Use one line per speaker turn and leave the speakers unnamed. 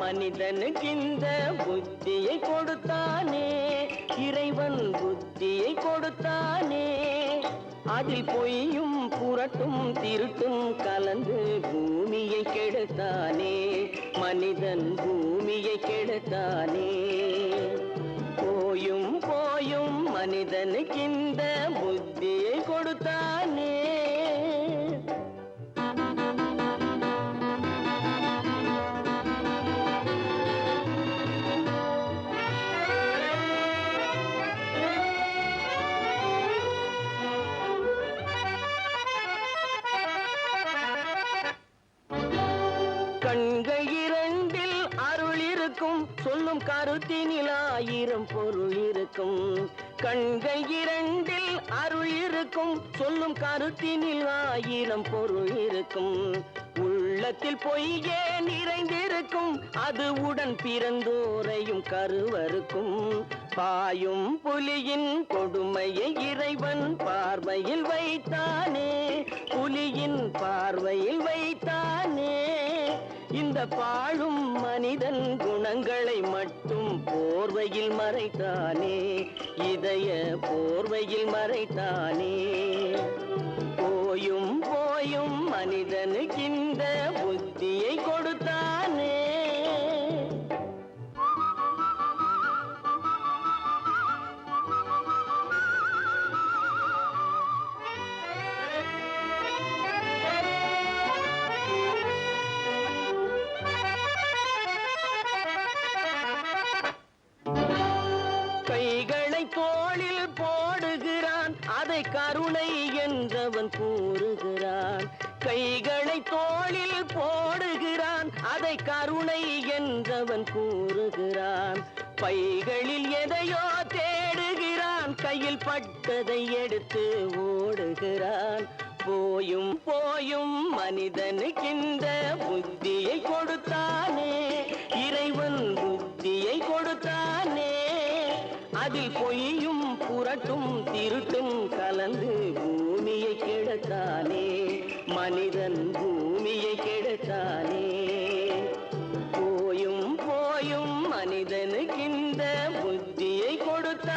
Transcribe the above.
மனிதனுக்கிந்த புத்தியை கொடுத்தானே. இறைவன் புத்தியை கொடுத்தானே. காதில் பொய்யும் புரட்டும் திருட்டும் கலந்து பூமியை கெடுத்தானே. மனிதன் பூமியை கெடுத்தானே. போயும் போயும் மனிதனுக்கு இந்த புத்தியை கொடுத்தானே இருக்கும். சொல்லும் கருத்தினில் ஆயிரம் பொருள் இருக்கும். கண்கள் இரண்டில் அருள் இருக்கும். சொல்லும் கருத்தினில் ஆயிரம் பொருள் இருக்கும். உள்ளத்தில் பொய்யே நிறைந்திருக்கும். அது உடன் பிறந்தோரையும் கருவருக்கும் பாயும் புலியின் கொடுமையை இறைவன் பார்வையில் வைத்தானே. புலியின் பார்வையில் வைத்தானே. பாழும் மனிதன் குணங்களை மட்டும் போர்வையில் மறைத்தானே இதய போர்வையில் மறைத்தானே. போயும் போயும் மனிதனுக்கு இந்த அதை கருணை என்றவன் கூறுகிறான். கைகளை தோளில் போடுகிறான். அதை கருணை என்றவன் கூறுகிறான். பைகளில் எதையோ தேடுகிறான். கையில் பட்டதை எடுத்து ஓடுகிறான். போயும் போயும் மனிதனுக்கின்ற புத்தி அதில் பொய்யும் புரட்டும் திருட்டும் கலந்து பூமியை கெடுத்தானே. மனிதன் பூமியை கெடுத்தானே. போயும் போயும் மனிதனுக்கு இந்த புத்தியை கொடுத்த